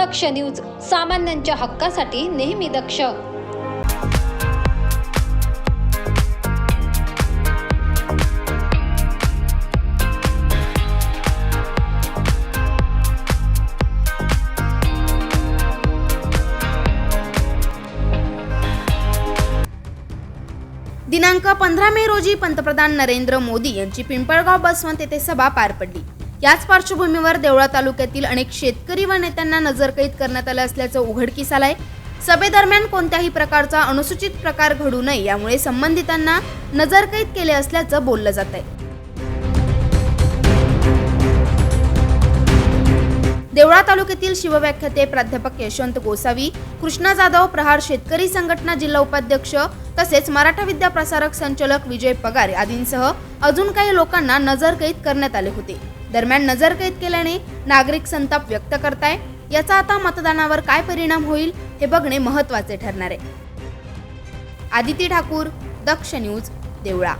दक्ष news सामान्यांच्या हक्कासाठी नेहमी दक्ष. दिनांक पंधरा मे रोजी पंतप्रधान नरेंद्र मोदी यांची पिंपळगाव बसवंत येथे सभा पार पडली. याच पार्श्वभूमीवर देवळा तालुक्यातील अनेक शेतकरी व नेत्यांना नजरकैद करण्यात आलं असल्याचं उघडकीस आलंय सभेदरम्यान कोणत्याही प्रकारचा अनुसूचित प्रकार घडू नये यामुळे संबंधितांना नजरकैद केले असल्याचं बोललं जात आहे. देवळा तालुक्यातील शिवव्याख्याते प्राध्यापक यशवंत गोसावी कृष्णा जाधव प्रहार शेतकरी संघटना जिल्हा उपाध्यक्ष तसेच मराठा विद्या प्रसारक संचालक विजय पगार आदींसह अजून काही लोकांना नजरकैद करण्यात आले होते. दरम्यान नजरकैद केल्याने नागरिक संताप व्यक्त करताय. याचा आता मतदानावर काय परिणाम होईल हे बघणे महत्त्वाचे ठरणार आहे. आदिती ठाकूर दक्ष न्यूज देवळा.